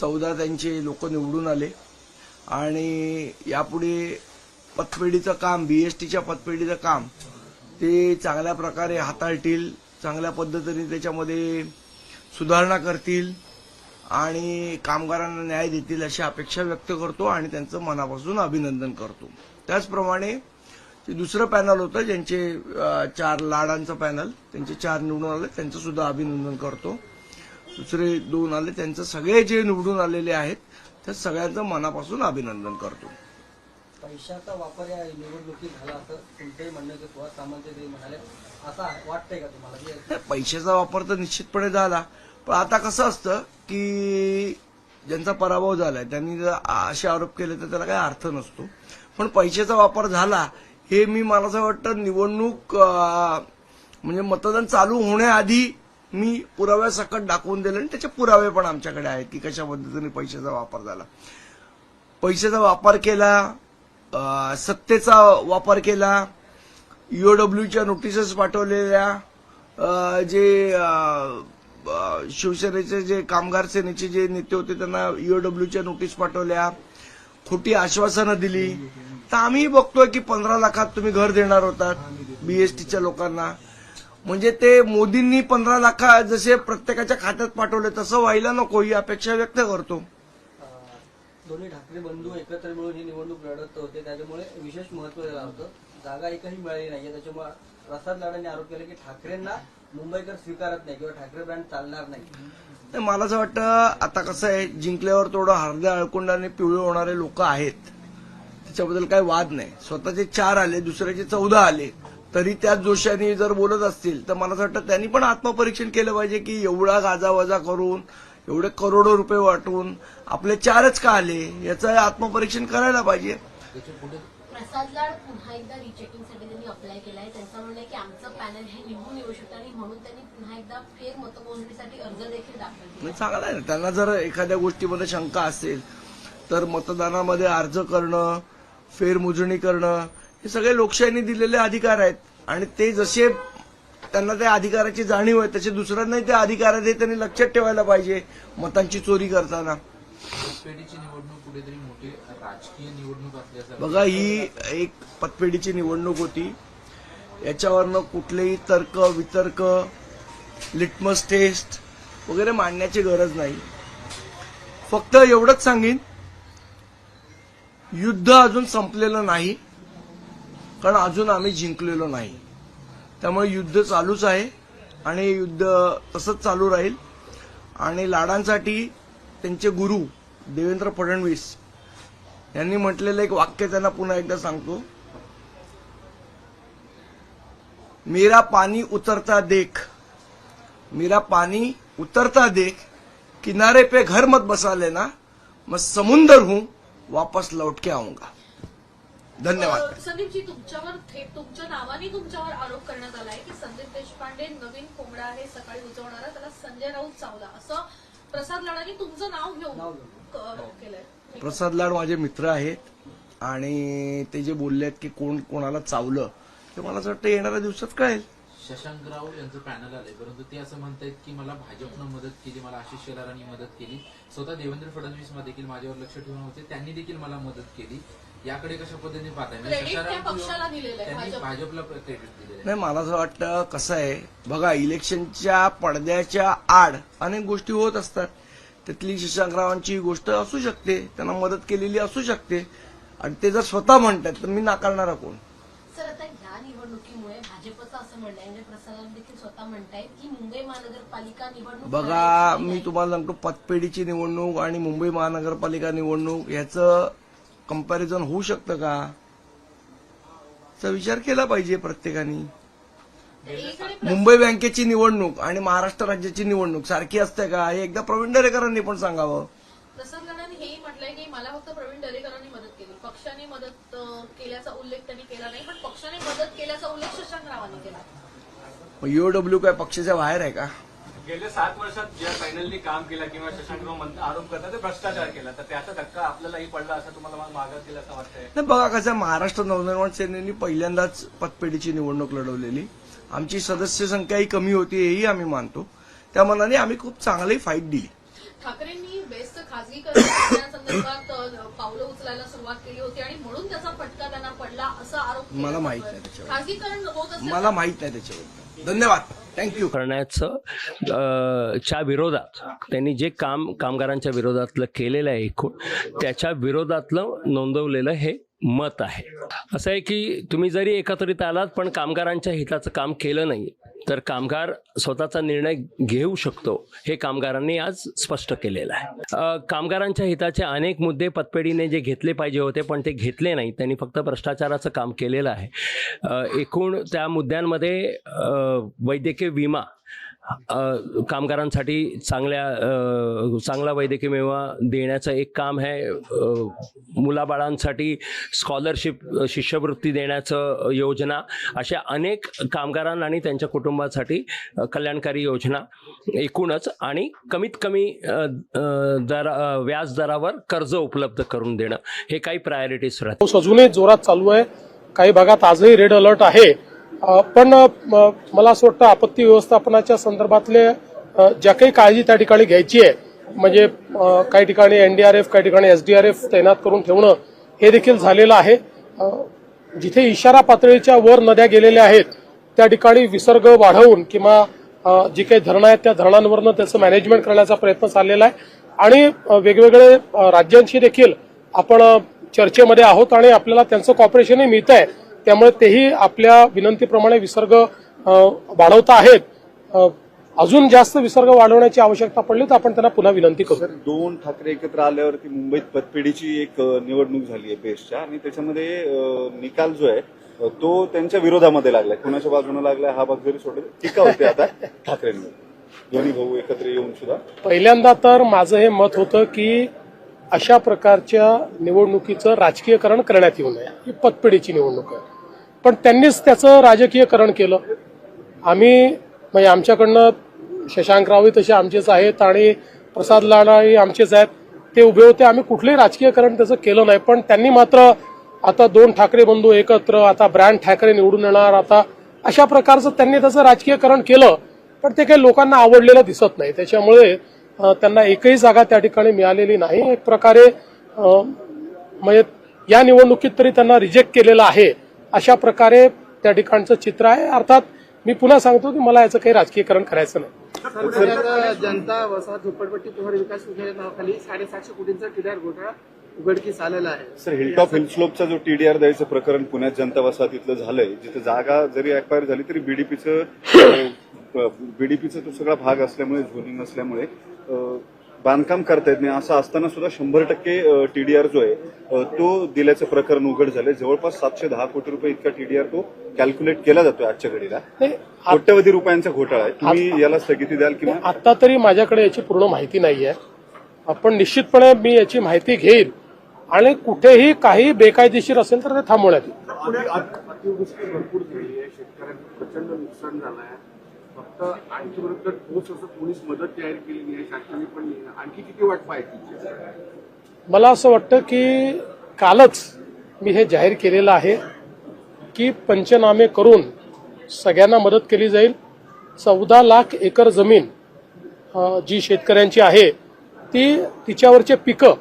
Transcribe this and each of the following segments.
चौदा त्यांचे लोक निवडून आले. आणि यापुढे पतपेढीचं काम बीएसटीच्या पतपेढीचं काम ते चांगल्या प्रकारे हाताळतील चांगल्या पद्धतीने त्याच्यामध्ये सुधारणा करतील आणि कामगारांना न्याय देतील अशी अपेक्षा व्यक्त करतो आणि त्यांचं मनापासून अभिनंदन करतो. त्याचप्रमाणे दुसरं पॅनल होतं ज्यांचे चार लाडांचं पॅनल त्यांचे चार निवडून आले त्यांचं सुद्धा अभिनंदन करतो. दुसरे दोन आले त्यांचं सगळे जे निवडून आलेले आहेत त्या सगळ्यांचं मनापासून अभिनंदन करतो. पैशाचा वापर या निवडणुकीत झाला असं तुमचंही म्हणणं की सुहास सामंत जे म्हणाले असं वाटतंय का तुम्हाला? पैशाचा वापर तर निश्चितपणे झाला. पण आता कसं असतं की ज्यांचा पराभव झालाय त्यांनी जर असे आरोप केले तर त्याला काही अर्थ नसतो. पण पैशाचा वापर झाला हे मी मला असं वाटतं निवडणूक म्हणजे मतदान चालू होण्याआधी मी पुराव्यासकट दाखवून दिले आणि त्याचे पुरावे पण आमच्याकडे आहेत की कशा पद्धतीने पैशाचा वापर झाला. पैशाचा वापर केला सत्तेचा वापर केला ईओडब्ल्यूच्या नोटिसेस पाठवलेल्या जे शिवसेनेचे जे कामगार सेनेचे जे नेते होते त्यांना ईओडब्ल्यूच्या नोटीस पाठवल्या खोटी आश्वासनं दिली. तर आम्ही बघतोय की पंधरा लाखात तुम्ही घर देणार होतात बीएसटीच्या लोकांना. म्हणजे ते मोदींनी पंधरा लाखा जसे प्रत्येकाच्या खात्यात पाठवले तसं व्हायला नको ही अपेक्षा व्यक्त करतो. दोन्ही ठाकरे बंधू एकत्र मिळून ही निवडणूक लढत होते त्याच्यामुळे विशेष महत्त्व होतं. जागा एकही मिळाली नाहीये त्याच्यामुळे प्रसाद लाडांनी आरोप केला की ठाकरेंना मुंबईकर स्वीकारत नाही किंवा ठाकरे ब्रँड चालणार नाही. नाही, मला असं वाटतं आता कसं आहे जिंकल्यावर थोडं हरद्या अळकुंडाने पिवळे होणारे लोक आहेत. त्याच्याबद्दल काही वाद नाही. स्वतःचे चार आले दुसऱ्याचे चौदा आले. तरी त्याच जोशाने जर बोलत असतील तर मला असं वाटतं त्यांनी पण आत्मपरीक्षण केलं पाहिजे की एवढा गाजावाजा करून एवढे करोडो रुपये वाटून आपले चारच का आले याचं आत्मपरीक्षण करायला पाहिजे. प्रसाद लाड पुन्हा एकदा रिचेकिंगसाठी त्यांनी अप्लाय केलाय. त्यांचं म्हणणं आहे की आमचं पॅनल हे निवडून येऊ शकतं आणि म्हणून त्यांनी पुन्हा एकदा फेर मतमोजणीसाठी अर्ज देखील दाखल केला. नाही चांगलं आहे ना. त्यांना जर एखाद्या गोष्टीमध्ये शंका असेल तर मतदानामध्ये अर्ज करणं फेरमोजणी करणं हे सगळे लोकशाहीने दिलेले अधिकार आहेत. आणि ते जसे त्यांना त्या अधिकाराची जाणीव आहे तसे दुसऱ्यांनाही त्या अधिकारात हे त्यांनी लक्षात ठेवायला पाहिजे मतांची चोरी करताना. पेढीची निवडणूक कुठेतरी मोठी राजकीय निवडणूक असल्याचं बघा ही एक पतपेढीची निवडणूक होती. याच्यावरनं कुठलेही तर्क वितर्क लिटमस टेस्ट वगैरे मांडण्याची गरज नाही. फक्त एवढंच सांगेन युद्ध अजून संपलेलं नाही. कारण अजून आम्ही जिंकलेलो नाही. त्यामुळे युद्ध चालूच आहे आणि युद्ध तसंच चालू राहील. आणि लाडांसाठी त्यांचे गुरु देवेंद्र फडणवीस यांनी म्हटलेलं एक वाक्य त्यांना पुन्हा एकदा सांगतो. मेरा पाणी उतरता देख मेरा पाणी उतरता देख किनारे पे घर मत बसा लेना मैं समुंदर हूं वापस लौट के आऊंगा. धन्यवाद. अ, संदीपजी तुमच्यावर थेट तुमच्या नावाने तुमच्यावर आरोप करण्यात आलाय की संदीप देशपांडे नवीन कोंबडा आहे सकाळी उजवणारा त्याला संजय राऊत चावला. असं प्रसाद लाडांनी तुमचं नाव घेऊन. क- केलंय. प्रसाद लाड माझे मित्र आहेत आणि ते जे बोलले आहेत की कोण कोणाला चावलं ते मला असं वाटतं येणाऱ्या दिवसात कळेल. शशांक राव यांचं पॅनल आलंय परंतु ते असं म्हणतायत की मला भाजपनं मदत केली मला आशिष शेलारांनी मदत केली. स्वतः देवेंद्र फडणवीस देखील माझ्यावर लक्ष ठेवून होते त्यांनी देखील मला मदत केली. याकडे कशा पद्धतीने पाहताय म्हणजे Credit त्या शशांक पक्षाला दिलेलं आहे, त्यांनी भाजप. भाजपला क्रेडिट दिलेलं आहे नाही मला असं वाटतं कसं आहे बघा इलेक्शनच्या पडद्याच्या आड अनेक गोष्टी होत असतात त्यातली शशांकरावांची गोष्ट असू शकते त्यांना मदत केलेली असू शकते आणि ते जर स्वतः म्हणतात तर मी नाकारणारा कोण सर आता ह्या निवडणुकीमुळे भाजपचं असं म्हणणं आहे म्हणजे प्रसाद देखील स्वतः म्हणतायत की मुंबई महानगरपालिका निवडणूक बघा मी नाही. तुम्हाला सांगतो पतपेढीची निवडणूक आणि मुंबई महानगरपालिका निवडणूक याचं कंपॅरिझन होऊ शकतं का? याचा विचार केला पाहिजे प्रत्येकाने. मुंबई बँकेची निवडणूक आणि महाराष्ट्र राज्याची निवडणूक सारखी असते का? हे एकदा प्रवीण दरेकरांनी पण सांगावं. प्रसाद लाडांनी हेही म्हटलंय की मला फक्त प्रवीण दरेकरांनी मदत केली. पक्षाने मदत केल्याचा उल्लेख त्यांनी केला नाही पण पक्षाने मदत केल्याचा उल्लेख शशांक रावांनी केला. ईओडब्ल्यू काय पक्षाच्या बाहेर आहे का? गेल्या सात वर्षात ज्या पॅनलनी काम केलं किंवा म्हणत- आरोप करतात ते भ्रष्टाचार केला. तर त्याचा धक्का आपल्यालाही पडला असं तुम्हाला मागत केलं असं वाटतंय? नाही बघा कसं महाराष्ट्र नवनिर्माण सेनेने पहिल्यांदाच पतपेढीची निवडणूक लढवलेली. आमची सदस्य संख्याही कमी होती हेही आम्ही मानतो. त्या मनाने आम्ही खूप चांगली फाईट दिली. ठाकरेंनी करण्यासंदर्भात अ, पावलं उचलायला सुरुवात केली होती आणि म्हणून त्याचा फटका त्यांना पडला असा आरोप मला माहीत. नाही त्याच्यावर. खासगीकरण मला माहीत नाही त्याच्याबद्दल धन्यवाद. थँक्यू करण्याचं च्या विरोधात त्यांनी जे काम कामगारांच्या विरोधातलं केलेलं आहे एकूण त्याच्या विरोधातलं नोंदवलेलं हे मत आहे. असं आहे की तुम्ही जरी एकत्रित आलात पण कामगारांच्या हिताचं काम केलं नाही तर कामगार स्वतःचा निर्णय घेऊ शकतो हे कामगारांनी आज स्पष्ट केलेलं आहे. कामगारांच्या हिताचे अनेक मुद्दे पतपेढीने जे घेतले पाहिजे होते पण ते घेतले नाही त्यांनी फक्त भ्रष्टाचाराचं काम केलेलं आहे. एकूण त्या मुद्द्यांमध्ये वैद्यकीय विमा कामगारांसाठी चांगल्या चांगला वैद्यकीय विमा देण्याचं एक काम आहे. मुलाबाळांसाठी स्कॉलरशिप शिष्यवृत्ती देण्याचं योजना अशा अनेक कामगारांना आणि त्यांच्या कुटुंबासाठी कल्याणकारी योजना एकूणच आणि कमीत कमी दर व्याजदरावर व्याज दरावर कर्ज उपलब्ध करून देणं हे काही प्रायोरिटीज राहतात अजूनही जोरात चालू आहे. काही भागात आजही रेड अलर्ट आहे. पण म- मला असं वाटतं आपत्ती व्यवस्थापनाच्या संदर्भातले ज्या काही काळजी त्या ठिकाणी घ्यायची आहे म्हणजे काही ठिकाणी एनडीआरएफ काही ठिकाणी एसडीआरएफ तैनात करून ठेवणं हे देखील झालेलं आहे. जिथे इशारा पातळीच्या वर नद्या गेलेल्या आहेत त्या ठिकाणी विसर्ग वाढवून किंवा जी काही धरणं आहेत त्या धरणांवरनं त्याचं मॅनेजमेंट करण्याचा प्रयत्न चाललेला आहे. आणि वेगवेगळे राज्यांशी देखील आपण चर्चेमध्ये आहोत आणि आपल्याला त्यांचं कॉपरेशनही मिळत आहे त्यामुळे तेही आपल्या विनंतीप्रमाणे विसर्ग वाढवता आहेत. अजून जास्त विसर्ग वाढवण्याची आवश्यकता पडली तर आपण त्यांना पुन्हा विनंती करू. दोन ठाकरे एकत्र आल्यावरती मुंबईत पतपेढीची एक निवडणूक झाली आहे बेस्टच्या आणि त्याच्यामध्ये निकाल जो आहे तो त्यांच्या विरोधामध्ये लागलाय. कुणाच्या बाजूने लागलाय हा भाग जरी सोडला टीका होते आता ठाकरेंवर. दोन्ही भाऊ एकत्र येऊन सुद्धा. पहिल्यांदा तर माझं हे मत होतं की अशा प्रकारच्या निवडणुकीचं राजकीयकरण करण्यात येऊ नये. ही पतपिढीची निवडणूक आहे. पण त्यांनीच त्याचं राजकीयकरण केलं. आम्ही म्हणजे आमच्याकडनं शशांक रावही तसे आमचेच आहेत आणि प्रसाद लाडाही आमचेच आहेत. ते उभे होते. आम्ही कुठलंही राजकीयकरण त्याचं केलं नाही. पण त्यांनी मात्र आता दोन ठाकरे बंधू एकत्र आता ब्रँड ठाकरे निवडून येणार आता अशा प्रकारचं त्यांनी त्याचं राजकीयकरण केलं. पण ते काही लोकांना आवडलेलं दिसत नाही. त्याच्यामुळे त्यांना एकही जागा त्या ठिकाणी मिळालेली नाही. एक प्रकारे म्हणजे या निवडणुकीत तरी त्यांना रिजेक्ट केलेलं आहे. अशा प्रकारे त्या ठिकाणचं चित्र आहे. अर्थात मी पुन्हा सांगतो की मला याचं काही राजकीयकरण करायचं नाही. जनता वसाहत झोपडपट्टी पुनर्विकास योजनेच्या नावाखाली साडेसातशे कोटींचा टीडीआर घोटाळा उघडकीस आलेला आहे. सर हिलटॉप हिलस्लोपचा जो टीडीआर द्यायचं प्रकरण पुण्यात जनता वसाहतीतलं झालंय जिथे जागा जरी अक्वायर झाली तरी बीडीपीचं बीडीपीचा तो सगळा भाग असल्यामुळे झोनिंग असल्यामुळे बांधकाम करता येत नाही असं असताना सुद्धा शंभर टक्के टीडीआर जो आहे तो दिल्याचं प्रकरण उघड झालंय. जवळपास सातशे दहा कोटी रुपये इतका टीडीआर तो कॅल्क्युलेट केला जातोय आजच्या घडीला. ते कोट्यवधी रुपयांचा घोटाळा आहे. तुम्ही याला स्थगिती द्याल किंवा आता तरी माझ्याकडे याची पूर्ण माहिती नाही आहे आपण निश्चितपणे मी याची माहिती घेईल आणि कुठेही काही बेकायदेशीर असेल तर ते थांबवण्यात येईल. फक्त आणखी विरुद्ध ठोस असं पोलीस मदत जाहीर केली आहे शासनाने पण आणखी किती वाट पाहायची मला असं वाटतं की कालच मी हे जाहीर केलेलं आहे की पंचनामे करून सगळ्यांना मदत केली जाईल. चौदा लाख एकर जमीन जी शेतकऱ्यांची आहे ती तिच्यावरचे पिकं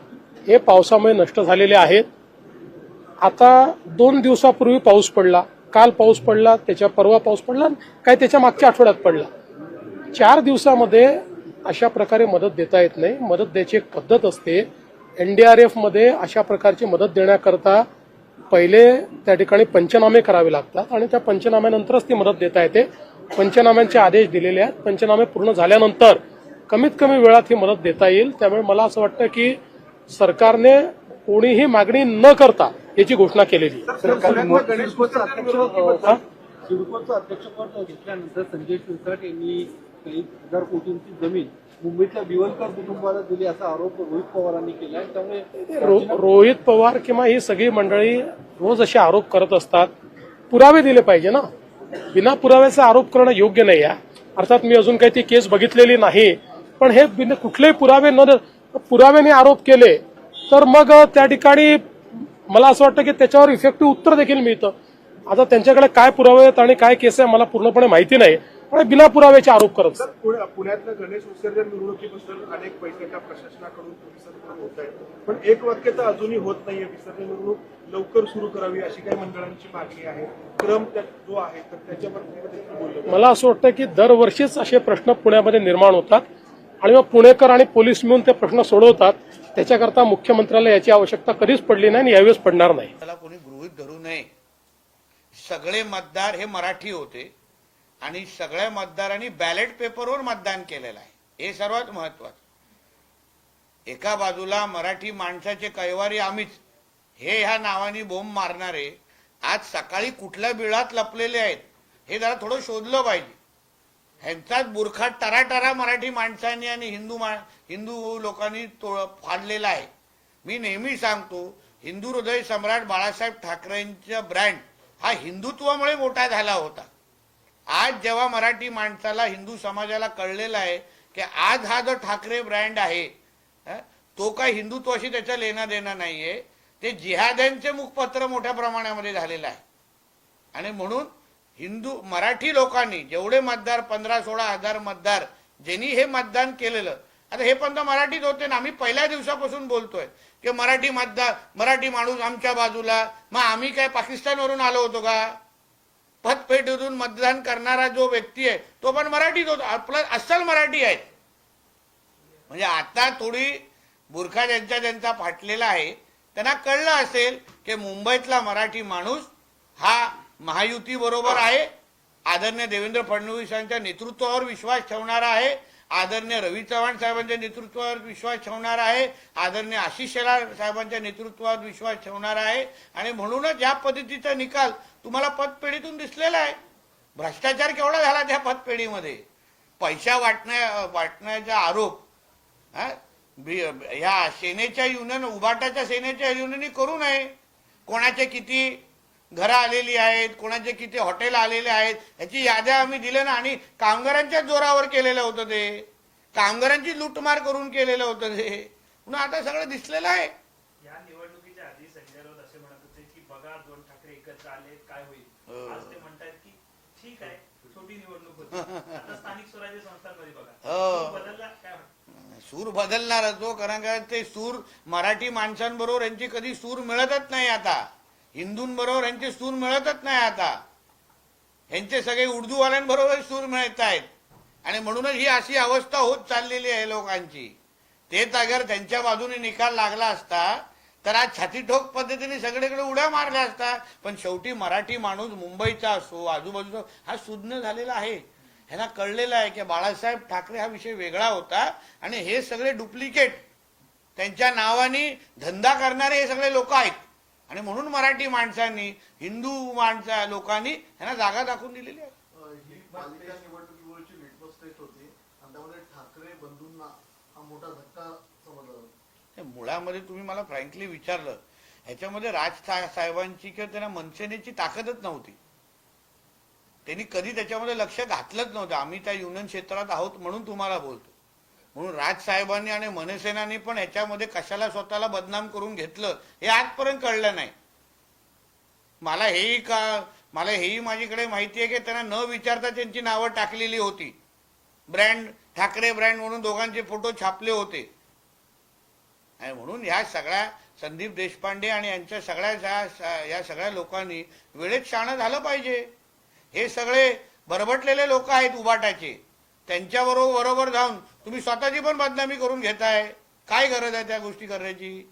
हे पावसामुळे नष्ट झालेले आहेत. आता दोन दिवसापूर्वी पाऊस पडला. काल पाऊस पडला त्याच्या परवा पाऊस पडला काय त्याच्या मागच्या आठवड्यात पडला. चार दिवसामध्ये अशा प्रकारे मदत देता येत नाही. मदत द्यायची एक पद्धत असते. एनडीआरएफमध्ये अशा प्रकारची मदत देण्याकरता पहिले त्या ठिकाणी पंचनामे करावे लागतात आणि त्या पंचनाम्यानंतरच ती मदत देता येते. पंचनाम्यांचे आदेश दिलेले आहेत. पंचनामे पूर्ण झाल्यानंतर कमीत कमी वेळात ही मदत देता येईल. त्यामुळे मला असं वाटतं की सरकारने कोणीही मागणी न करता याची घोषणा केलेली. आहे. गणेशोत्सव अध्यक्ष? सिडकोचं अध्यक्षपद घेतल्यानंतर संजय शिरसाट यांनी काही हजार कोटींची जमीन मुंबईतल्या बिवलकर कुटुंबाला दिली असा आरोप रोहित पवारांनी केला आहे. त्यामुळे रो- रोहित पवार किंवा ही सगळी मंडळी रोज असे आरोप करत असतात. पुरावे दिले पाहिजे ना. बिना पुराव्याचे आरोप करणं योग्य नाही आहे. अर्थात मी अजून काही ती केस बघितलेली नाही. पण हे बिन कुठलेही पुरावे न पुराव्याने आरोप केले तर मग त्या ठिकाणी मला असं वाटतं की त्याच्यावर इफेक्टिव्ह उत्तर देखील मिळतं. आता त्यांच्याकडे काय पुरावे आहेत आणि काय केस आहे मला पूर्णपणे माहिती नाही. आणि बिना पुराव्याचे आरोप करत पुण्यातल्या गणेश विसर्जन मिरवणुकीबद्दल अनेक पैशाच्या प्रशासनाकडून पोलिसांकडून होत आहे पण एक वाक्य तर अजूनही होत नाहीये. विसर्जन मिरवणूक लवकर सुरू करावी अशी काही मंडळांची मागणी आहे. क्रम जो आहे तर त्याच्यावर मला असं वाटतं की दरवर्षीच असे प्रश्न पुण्यामध्ये निर्माण होतात. आणि मग पुणेकर आणि पोलीस मिळून ते प्रश्न सोडवतात. त्याच्याकरता मुख्यमंत्र्याला याची आवश्यकता कधीच पडली नाही आणि यावेळेस पडणार नाही. त्याला कोणी गृहित धरू नये. सगळे मतदार हे मराठी होते आणि सगळ्या मतदारांनी बॅलेट पेपरवर मतदान केलेलं आहे. हे सर्वात महत्वाचं. एका बाजूला मराठी माणसाचे कैवारी आम्हीच. हे ह्या नावाने बोंब मारणारे आज सकाळी कुठल्या बिळात लपलेले आहेत हे जरा थोडं शोधलं पाहिजे. ह्यांचाच बुरखा टराटरा मराठी माणसांनी आणि हिंदू मा हिंदू लोकांनी तो फाडलेला आहे. मी नेहमी सांगतो हिंदू हृदय सम्राट बाळासाहेब ठाकरेंचा ब्रँड हा हिंदुत्वामुळे मोठा झाला होता. आज जेव्हा मराठी माणसाला हिंदू समाजाला कळलेला आहे की आज हा जो ठाकरे ब्रँड आहे तो काय हिंदुत्वाशी त्याचं लेणं देणं नाहीये ते जिहाद्यांचे मुखपत्र मोठ्या प्रमाणामध्ये झालेलं आहे. आणि म्हणून हिंदू मराठी लोकांनी जेवढे मतदार पंधरा सोळा हजार मतदार ज्यांनी हे मतदान केलेलं आता हे पण तर मराठीत होते ना आम्ही पहिल्या दिवसापासून बोलतोय की मराठी मतदार मराठी माणूस आमच्या बाजूला मग आम्ही काय पाकिस्तानवरून आलो होतो का? पतपेटीतून मतदान करणारा जो व्यक्ती आहे तो पण मराठीत होतो आपला अस्सल मराठी आहे. म्हणजे आता थोडी बुरखा ज्यांचा ज्यांचा फाटलेला आहे त्यांना कळलं असेल की मुंबईतला मराठी माणूस हा महायुती बरोबर आहे. आदरणीय देवेंद्र फडणवीसांच्या नेतृत्वावर विश्वास ठेवणारा आहे. आदरणीय रवी चव्हाण साहेबांच्या नेतृत्वावर विश्वास ठेवणार आहे. आदरणीय आशिष शेलार साहेबांच्या नेतृत्वावर विश्वास ठेवणार आहे. आणि म्हणूनच या पद्धतीचा निकाल तुम्हाला पतपेढीतून दिसलेला आहे. भ्रष्टाचार केवढा झाला त्या पतपेढीमध्ये? पैसा वाटण्या वाटण्याचा आरोप हा? बी- ह्या सेनेच्या युनियन उभाटाच्या सेनेच्या युनियनी करू नये. कोणाचे किती घरं आलेली आहेत कोणाचे किती हॉटेल आलेले आहेत ह्याची याद्या आम्ही दिल्या ना आणि कामगारांच्या जोरावर केलेलं होतं ते. कामगारांची लूटमार करून केलेलं होतं ते. म्हणून आता सगळं दिसलेलं आहे. या निवडणुकीच्या आधी संजय राऊत असे म्हणत होते की बघा दोन ठाकरे एकत्र आले काय होईल? हो. आज ते म्हणतायत की ठीक आहे छोटी निवडणूक होती. आता स्थानिक स्वराज्य संस्थांमध्ये बघा. हो. बदलला काय वाटतं? सूर बदलणार तो कारण काय ते सूर मराठी माणसांबरोबर यांची कधी सूर मिळतच नाही आता. हिंदूंबरोबर यांचे सूर मिळतच नाही आता. यांचे सगळे उर्दूवाल्यांबरोबर सूर मिळत आहेत आणि म्हणूनच ही अशी अवस्था होत चाललेली आहे लोकांची. तेच अगर त्यांच्या बाजूने निकाल लागला असता तर आज छातीठोक पद्धतीने सगळीकडे उड्या मारल्या असता. पण शेवटी मराठी माणूस मुंबईचा असो आजूबाजूचा हा सुज्ञ झालेला आहे. ह्यांना कळलेलं आहे की बाळासाहेब ठाकरे हा विषय वेगळा होता. आणि हे सगळे डुप्लिकेट. त्यांच्या नावाने धंदा करणारे हे सगळे लोक आहेत. आणि म्हणून मराठी माणसांनी हिंदू माणसा लोकांनी ह्यांना जागा दाखवून दिलेली आहे. मुळामध्ये तुम्ही मला फ्रँकली विचारलं ह्याच्यामध्ये राज साहेबांची किंवा त्यांना मनसेनेची ताकदच नव्हती. त्यांनी कधी त्याच्यामध्ये लक्ष घातलंच नव्हतं. आम्ही त्या युनियन क्षेत्रात आहोत म्हणून तुम्हाला बोलतो म्हणून राजसाहेबांनी आणि मनसेनानी पण ह्याच्यामध्ये कशाला स्वतःला बदनाम करून घेतलं हे आजपर्यंत कळलं नाही. मला हेही का मला हेही माझ्याकडे माहिती आहे की त्यांना न विचारता त्यांची नावं टाकलेली होती. ब्रँड ठाकरे ब्रँड म्हणून दोघांचे फोटो छापले होते. आणि म्हणून ह्या सगळ्या संदीप देशपांडे आणि यांच्या सगळ्या या सगळ्या लोकांनी वेळेत शाणं झालं पाहिजे. हे सगळे बरबटलेले लोक आहेत उबाटाचे. त्यांच्या बरोबर जाऊन तुम्ही स्वतःची पण बदनामी करून घेताय. काय गरज आहे त्या गोष्टी करण्याची?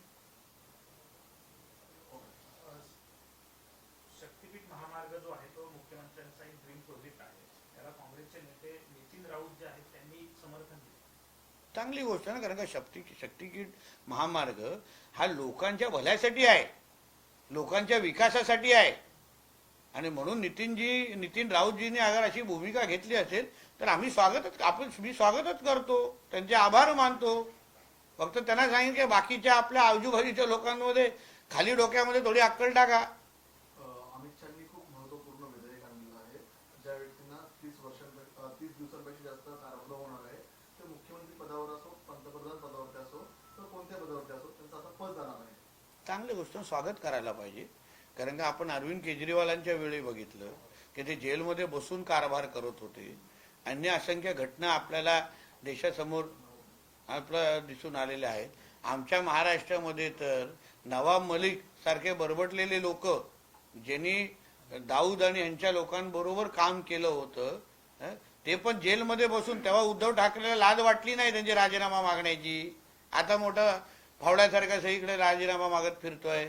चांगली गोष्ट आहे ना कारण का शक्ती शक्तिकीट महामार्ग हा लोकांच्या भल्यासाठी आहे. लोकांच्या विकासासाठी आहे. आणि म्हणून नितीनजी नितीन राऊतजींनी अगर अशी भूमिका घेतली असेल तर आम्ही स्वागतच आपण मी स्वागतच करतो त्यांचे आभार मानतो. फक्त त्यांना सांगितलं की बाकीच्या आपल्या आजूबाजूच्या लोकांमध्ये खाली डोक्यामध्ये थोडी अक्कल टाका. अं, अमित शहानी खूप महत्त्वपूर्ण विधेयक आणलेलं आहे. ज्या व्यक्तींना तीस वर्षांपेक्षा तीस दिवसांपेक्षा जास्त कारागृह होणार आहे ते मुख्यमंत्री पदावर असो पंतप्रधान पदावरती असो तर कोणत्या पदावरती असो त्यांचं आता पद जाणार आहे चांगली गोष्ट स्वागत करायला पाहिजे. कारण का आपण अरविंद केजरीवालांच्या वेळी बघितलं की ते जेलमध्ये बसून कारभार करत होते. अन्य असंख्य घटना आपल्याला देशासमोर आपलं दिसून आलेल्या आहेत. आमच्या महाराष्ट्रामध्ये तर नवाब मलिक सारखे बरबटलेले लोक ज्यांनी दाऊद आणि यांच्या लोकांबरोबर काम केलं होतं ते पण जेलमध्ये बसून तेव्हा उद्धव ठाकरेला लाज वाटली नाही त्यांची राजीनामा मागण्याची. आता मोठा फावड्यासारखा सगळीकडे राजीनामा मागत फिरतोय.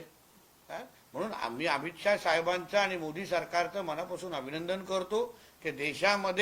म्हणून आम्ही अमित शाह साहेबांचं आणि मोदी सरकारचं मनापासून अभिनंदन करतो की देशामध्ये